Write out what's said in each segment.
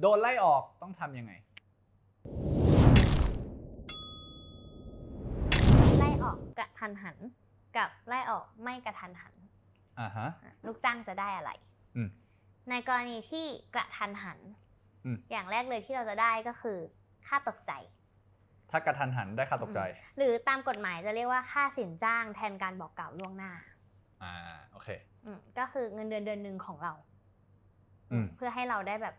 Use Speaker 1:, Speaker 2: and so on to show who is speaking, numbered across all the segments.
Speaker 1: โดนไล่ออกต้องทำยังไง
Speaker 2: ไล่ออกกระทันหัน กับไล่ออกไม่กระทันหัน
Speaker 1: อ่าฮะ
Speaker 2: อะลูกจ้างจะได้อะไร
Speaker 1: อืม
Speaker 2: ในกรณีที่กระทันหัน
Speaker 1: อืม
Speaker 2: อย่างแรกเลยที่เราจะได้ก็คือค่าตกใจ
Speaker 1: ถ้ากระทันหันได้ค่าตกใจ
Speaker 2: หรือตามกฎหมายจะเรียกว่าค่าสินจ้างแทนการบอกกล่าวล่วงหน้า
Speaker 1: อ่า โอเค
Speaker 2: อืมก็คือเงินเดือนเดือนหนึ่งของเรา
Speaker 1: อืม
Speaker 2: เพื่อให้เราได้แบบ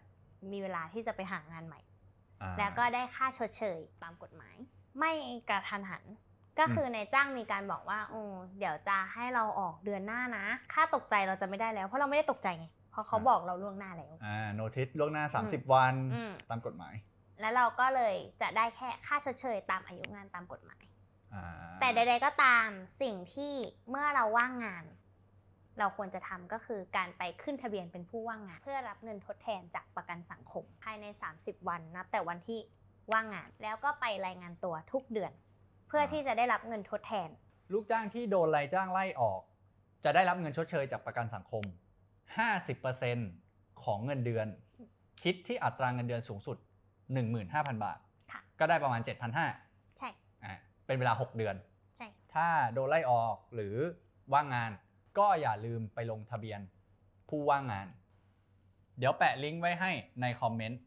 Speaker 2: มีเวลาที่จะไปหางานใหม่
Speaker 1: อ่า
Speaker 2: แล้วก็ได้ค่าชดเชยตามกฎหมาย ไม่กระทันหัน ก็คือในจ้างมีการบอกว่าโอ้เดี๋ยวจะให้เราออกเดือนหน้านะ ค่าตกใจเราจะไม่ได้แล้ว เพราะเราไม่ได้ตกใจไงเพราะเขาบอกเราล่วงหน้าแล้ว
Speaker 1: อ่าโนติสล่วงหน้า
Speaker 2: อืม
Speaker 1: 30 วัน
Speaker 2: อืม
Speaker 1: ตามกฎหมาย
Speaker 2: แล้วเราก็เลยจะได้แค่ค่าชดเชยตามอายุงานตามกฎหมาย
Speaker 1: อ่า
Speaker 2: แต่ใดๆก็ตามสิ่งที่เมื่อเราว่างงาน เราควรจะทำก็คือการไปขึ้นทะเบียนเป็นผู้ว่างงาน เพื่อรับเงินทดแทนจากประกันสังคม ภายใน 30 วันนับแต่วันที่ว่างงาน แล้วก็ไปรายงานตัวทุกเดือน เพื่อที่จะได้รับเงินทดแทน
Speaker 1: ลูกจ้างที่โดนไล่จ้างไล่ออก จะได้รับเงินชดเชยจากประกันสังคม 50%ของเงินเดือน คิดที่อัตราเงินเดือนสูงสุด 15,000 บาท
Speaker 2: ค่ะ
Speaker 1: ก็ได้ประมาณ 7,500
Speaker 2: ใช่
Speaker 1: อ่าเป็นเวลา 6 เดือน
Speaker 2: ใช่
Speaker 1: ถ้าโดนไล่ออกหรือว่างงาน ก็อย่าลืมไปลงทะเบียนผู้ว่างงาน เดี๋ยวแปะลิงก์ไว้ให้ในคอมเมนต์